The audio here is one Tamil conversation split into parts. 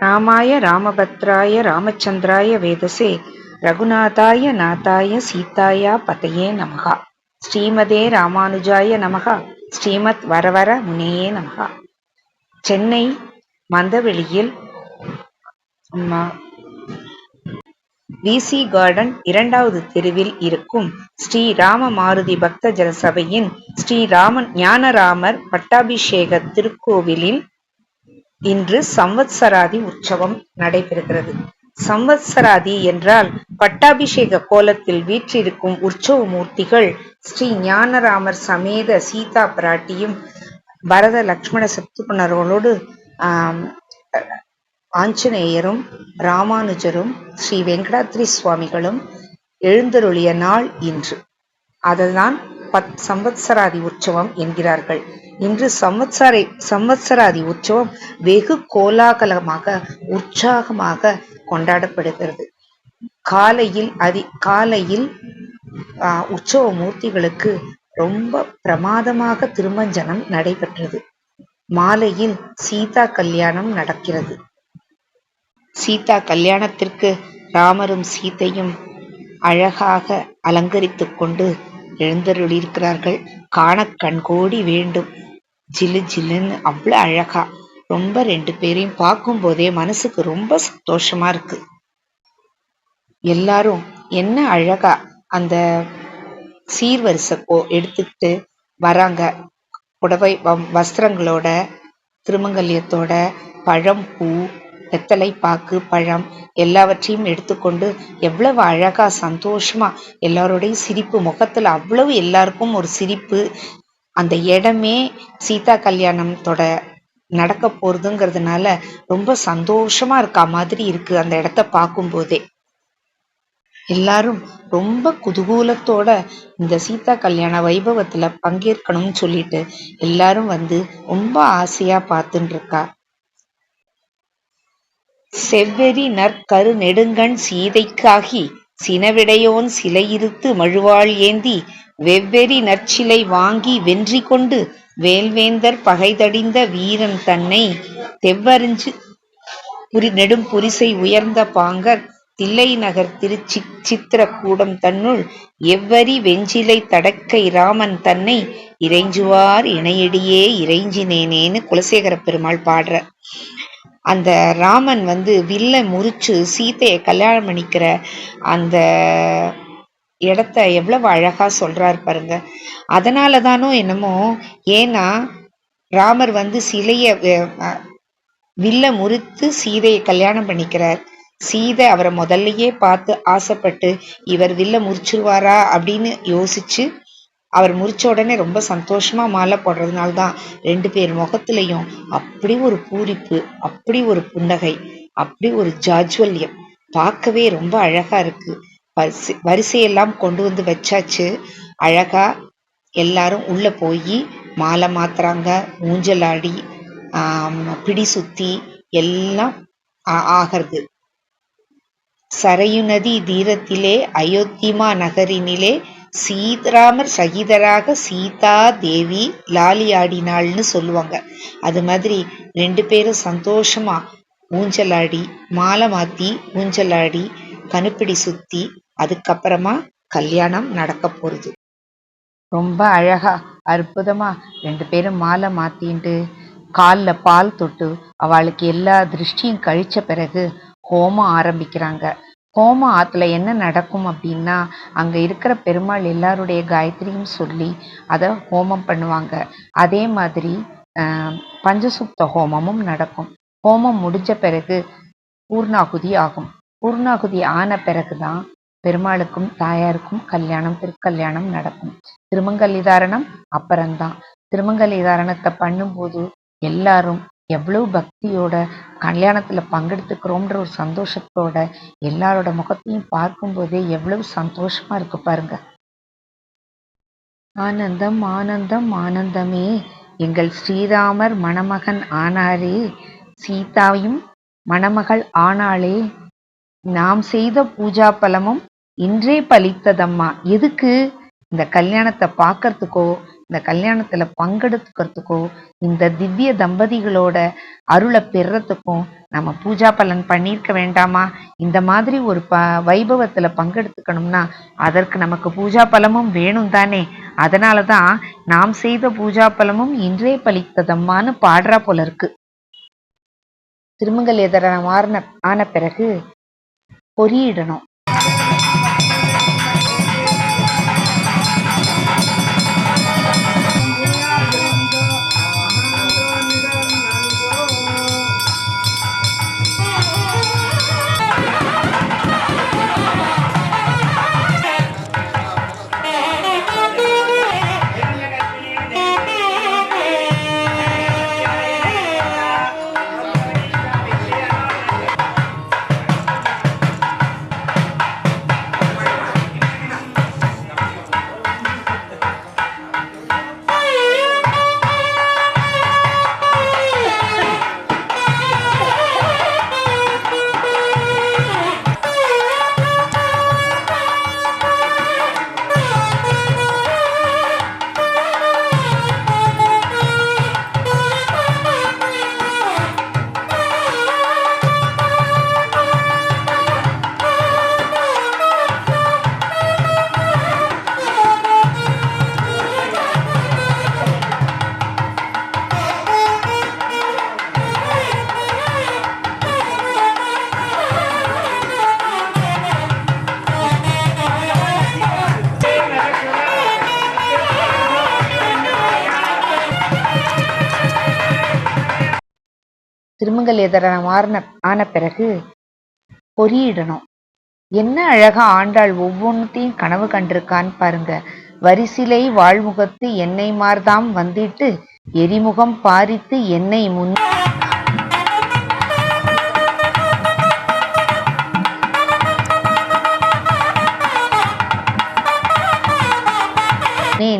ராமாய ராமபத்ராய ராமச்சந்திராய வேதசே ரகுநாதாய நாதாய சீதாயா பதையே நமகா ஸ்ரீமதே ராமானுஜாய நமகா ஸ்ரீமத் வரவர முனையே நமகா சென்னை மந்தவெளியில் விசி கார்டன் இரண்டாவது தெருவில் இருக்கும் ஸ்ரீ ராம மாருதி பக்த ஜன சபையின் ஸ்ரீ ராமன் ஞானராமர் பட்டாபிஷேக திருக்கோவிலில் இன்று சம்வத்சராதி உற்சவம் நடைபெறுகிறது. சம்வத்சராதி என்றால் பட்டாபிஷேக கோலத்தில் வீற்றிருக்கும் உற்சவ மூர்த்திகள் ஸ்ரீ ஞானராமர் சமேத சீதா பிராட்டியும் பரத லக்ஷ்மண சத்ருகுணர்களோடு ஆஹ் ஆஞ்சநேயரும் ராமானுஜரும் ஸ்ரீ வெங்கடாத்ரி சுவாமிகளும் எழுந்தருளிய நாள் இன்று. அதுதான் பத் சம்வத்சராதி உற்சவம் என்கிறார்கள். இன்று சம்வத்சரை சம்வத்சராதி உற்சவம் வெகு கோலாகலமாக உற்சாகமாக கொண்டாடப்படுகிறது. காலையில் அதி காலையில் உற்சவ மூர்த்திகளுக்கு ரொம்ப பிரமாதமாக திருமஞ்சனம் நடைபெற்றது. மாலையில் சீதா கல்யாணம் நடக்கிறது. சீதா கல்யாணத்திற்கு ராமரும் சீதையும் அழகாக அலங்கரித்துக் கொண்டு எழுந்தருளியிருக்கிறார்கள். காண கண்கோடி வேண்டும். ஜிலு ஜிலுன்னு அவ்வளோ அழகா. ரொம்ப ரெண்டு பேரையும் பார்க்கும் போதே மனசுக்கு ரொம்ப சந்தோஷமா இருக்கு. எல்லாரும் என்ன அழகா அந்த சீர்வரிசை எடுத்துக்கிட்டு வராங்க. புடவை வஸ்திரங்களோட திருமங்கல்யத்தோட பழம் பூ வெத்தலை பாக்கு பழம் எல்லாவற்றையும் எடுத்துக்கொண்டு எவ்வளவு அழகா சந்தோஷமா எல்லாரோடையும் சிரிப்பு முகத்துல அவ்வளவு எல்லாருக்கும் ஒரு சிரிப்பு அந்த இடமே சீதா கல்யாணத்தோட நடக்க போறதுங்கிறதுனால ரொம்ப சந்தோஷமா இருக்கா மாதிரி இருக்கு அந்த இடத்த பார்க்கும்போதே. எல்லாரும் ரொம்ப குதூகூலத்தோட இந்த சீதா கல்யாண வைபவத்துல பங்கேற்கணும்னு சொல்லிட்டு எல்லாரும் வந்து ரொம்ப ஆசையா பார்த்துட்டு இருக்கா செவ்வெறி நற்கரு நெடுங்கண் சீதைக்காகி சினவிடையோன் சிலையிருத்து மழுவாள் ஏந்தி வெவ்வெறி நற்சிலை வாங்கி வென்றி கொண்டு வேல்வேந்தர் பகைதடிந்த வீரன் தன்னை தெவ்வறிஞ்சு புரி நெடும் புரிசை உயர்ந்த பாங்கர் தில்லை நகர் திருச்சி சித்திர கூடம் தன்னுள் எவ்வரி வெஞ்சிலை தடக்கை ராமன் தன்னை இறைஞ்சுவார் இணையடியே இறைஞ்சினேனேன்னு குலசேகர பெருமாள் பாடுற. அந்த ராமன் வந்து வில்ல முறிச்சு சீதையை கல்யாணம் பண்ணிக்கிற அந்த இடத்த எவ்வளவு அழகா சொல்றாரு பாருங்க. அதனால தானோ என்னமோ ஏன்னா ராமர் வந்து சிலைய வில்ல முறித்து சீதையை கல்யாணம் பண்ணிக்கிறார். சீதை அவரை முதல்லயே பார்த்து ஆசைப்பட்டு இவர் வில்ல முறிச்சிருவாரா? அப்படின்னு யோசிச்சு அவர் முறிச்ச உடனே ரொம்ப சந்தோஷமா மாலை போடுறதுனால தான் ரெண்டு பேர் முகத்துலையும் அப்படி ஒரு பூரிப்பு அப்படி ஒரு புன்னகை அப்படி ஒரு ஜாஜ்வல்யம் பார்க்கவே ரொம்ப அழகா இருக்கு. வரிசை வரிசையெல்லாம் கொண்டு வந்து வச்சாச்சு. அழகா எல்லாரும் உள்ள போய் மாலை மாத்துறாங்க ஊஞ்சலாடி பிடி சுத்தி எல்லாம் ஆகிறது. சரையு நதி தீரத்திலே அயோத்திமா நகரினிலே சீதராமர் சகிதராக சீதா தேவி லாலி ஆடினாள்னு சொல்லுவாங்க. அது மாதிரி ரெண்டு பேரும் சந்தோஷமா ஊஞ்சலாடி மாலை மாத்தி ஊஞ்சலாடி கணுப்பிடி சுத்தி அதுக்கப்புறமா கல்யாணம் நடக்க போறது ரொம்ப அழகா அற்புதமா ரெண்டு பேரும் மாலை மாத்தின்ட்டு காலில் பால் தொட்டு அவளுக்கு எல்லா திருஷ்டியும் கழிச்ச பிறகு ஹோமம் ஆரம்பிக்கிறாங்க. ஹோமம் ஆத்துல என்ன நடக்கும் அப்படின்னா அங்க இருக்கிற பெருமாள் எல்லாருடைய காயத்ரியும் சொல்லி அதை ஹோமம் பண்ணுவாங்க. அதே மாதிரி பஞ்சசுப்த ஹோமமும் நடக்கும். ஹோமம் முடிஞ்ச பிறகு பூர்ணாகுதி ஆகும். பூர்ணாகுதி ஆன பிறகு தான் பெருமாளுக்கும் தாயாருக்கும் கல்யாணம் திருக்கல்யாணம் நடக்கும். திருமங்கலிதாரணம் அப்புறம்தான். திருமங்கலிதாரணத்தை பண்ணும்போது எல்லாரும் எவ்வளவு பக்தியோட கல்யாணத்துல பங்கெடுத்துக்கிறோம்ன்ற ஒரு சந்தோஷத்தோட எல்லாரோட முகத்தையும் பார்க்கும்போதே எவ்வளவு சந்தோஷமா இருக்கு பாருங்க. ஆனந்தம் ஆனந்தம் ஆனந்தமே. எங்கள் ஸ்ரீராமர் மணமகன் ஆனாரே. சீதாவையும் மணமகள் ஆனாளே. நாம் செய்த பூஜா பலமும் இன்றே பலித்ததம்மா எதுக்கு? இந்த கல்யாணத்தை பார்க்கறதுக்கோ இந்த கல்யாணத்துல பங்கெடுத்துக்கிறதுக்கோ இந்த திவ்ய தம்பதிகளோட அருளை பெறத்துக்கும் நம்ம பூஜா பலன் பண்ணியிருக்க வேண்டாமா? இந்த மாதிரி ஒரு ப வைபவத்துல பங்கெடுத்துக்கணும்னா அதற்கு நமக்கு பூஜா பலமும் வேணும் தானே. அதனால தான் நாம் செய்த பூஜா பலமும் இன்றே பலித்ததம்மான்னு பாடுறா போல இருக்கு. திருமங்கல் எதிர மாறின ஆன பிறகு பொறியிடணும். திருமங்கல் எதிர மாறின ஆன பிறகு பொறியிடணும். என்ன அழகா ஆண்டாள் ஒவ்வொன்னுத்தையும் கனவு கண்டிருக்கான்னு பாருங்க. வரிசிலை வாழ்முகத்து என்னை மார்தாம் வந்திட்டு எரிமுகம் பாரித்து என்னை முன்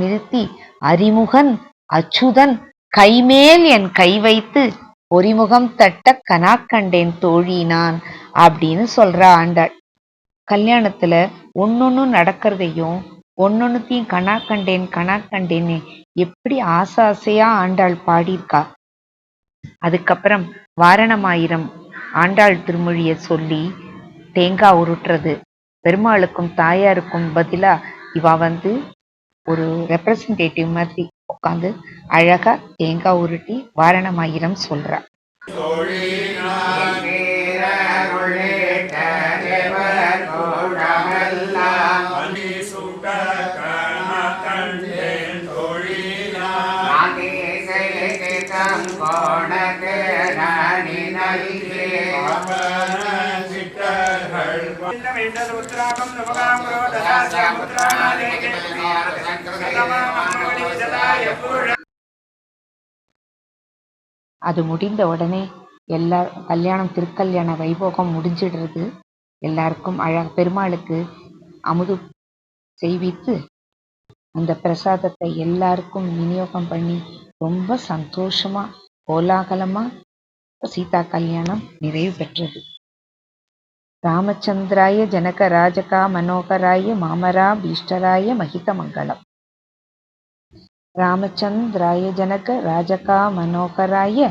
நிறுத்தி அறிமுகன் அச்சுதன் கைமேல் என் கை வைத்து ஒரிமுகம் தட்ட கனா கண்டேன் தோழி நான் அப்படின்னு சொல்றா ஆண்டாள். கல்யாணத்துல ஒன்னொன்னு நடக்கிறதையும் ஒன்னொன்னுத்தையும் கனா கண்டேன் கனா கண்டேன்னு எப்படி ஆசை ஆசையா ஆண்டாள் பாடியிருக்கா? அதுக்கப்புறம் வாரணமாயிரம் ஆண்டாள் திருமொழிய சொல்லி தேங்காய் உருட்டுறது. பெருமாளுக்கும் தாயாருக்கும் பதிலா இவ வந்து ஒரு ரெப்ரசன்டேட்டிவ் மாதிரி உட்காந்து அழகா தேங்காய் உருட்டி வாரணமாயிரம் சொல்றா. அது முடிந்த உடனே எல்லா கல்யாணம் திருக்கல்யாண வைபோகம் முடிஞ்சிடுறது. எல்லாருக்கும் அழ பெருமாளுக்கு அமுது செய்வித்து அந்த பிரசாதத்தை எல்லாருக்கும் விநியோகம் பண்ணி ரொம்ப சந்தோஷமா கோலாகலமா சீதா கல்யாணம் நிறைவு பெற்றது. ராமச்சந்திராய ஜனக ராஜகா மனோகராய மாமரா பீஷ்டராய மகித மங்களம் ராமச்சந்திராய ஜனக ராஜகா மனோகராய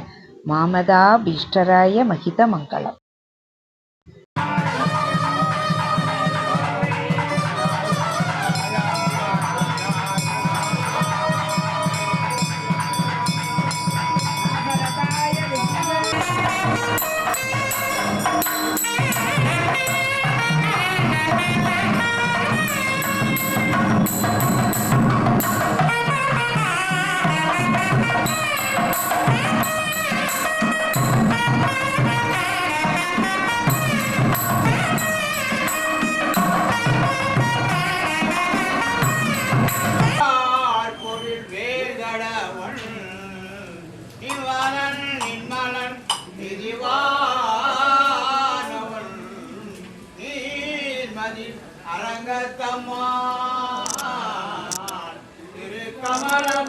மாமதா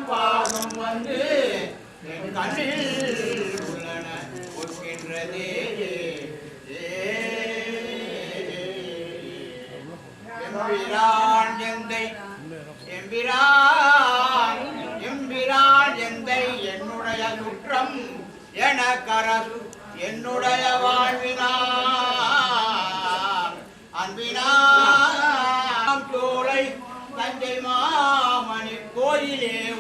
பாடம் வந்து என் கண்ணில் உள்ளன ஒக்கின்றதே எம்பிரான் எந்தை எம்பிரான் எம்பிரான் எந்தை என்னுடைய குற்றம் என கரசு என்னுடைய வாழ்வினான்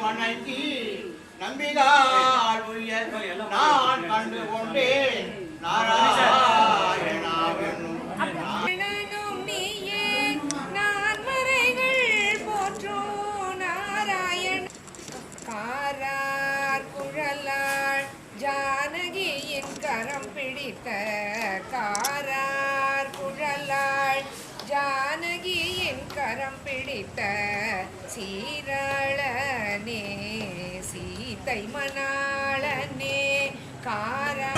கோயிலே வணங்கி நம்பிகால் உய்ய நான் கண்டு கொண்டேன். நாராயணாவென்னும் நாராயணனும் நீயே நான்மறைகள் போற்றும் காரார் குழலாள் ஜானகியின் கரம் பிடித்த காரார் குழலாள் ஜானகியின் கரம் பிடித்த சீரளனே சீதை மணாளனே காரா